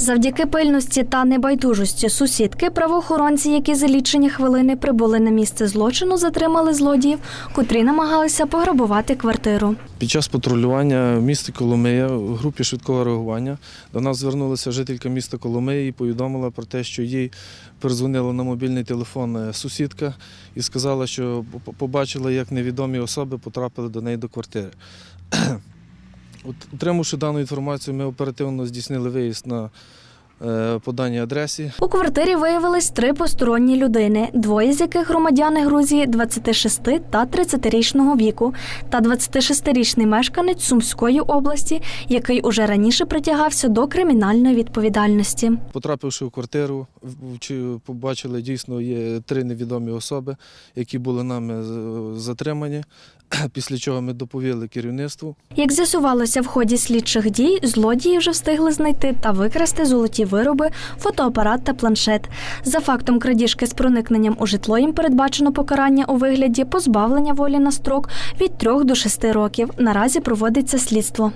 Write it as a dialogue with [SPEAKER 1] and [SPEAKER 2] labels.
[SPEAKER 1] Завдяки пильності та небайдужості сусідки, правоохоронці, які за лічені хвилини прибули на місце злочину, затримали злодіїв, котрі намагалися пограбувати квартиру.
[SPEAKER 2] Під час патрулювання в місті Коломия в групі швидкого реагування до нас звернулася жителька міста Коломиї і повідомила про те, що їй перезвонила на мобільний телефон е, сусідка і сказала, що по- побачила, як невідомі особи потрапили до неї до квартири. От, Отримавши дану інформацію, ми оперативно здійснили виїзд на е, по даній адресі.
[SPEAKER 1] У квартирі виявились три посторонні людини, двоє з яких громадяни Грузії 26 та 30-річного віку, та 26-річний мешканець Сумської області, який уже раніше притягався до кримінальної відповідальності.
[SPEAKER 2] Потрапивши в квартиру, побачили дійсно є три невідомі особи, які були нами затримані. Після чого ми доповіли керівництву.
[SPEAKER 1] Як з'ясувалося в ході слідчих дій, злодії вже встигли знайти та викрасти золоті вироби, фотоапарат та планшет. За фактом крадіжки з проникненням у житло їм передбачено покарання у вигляді позбавлення волі на строк від 3 до 6 років. Наразі проводиться слідство.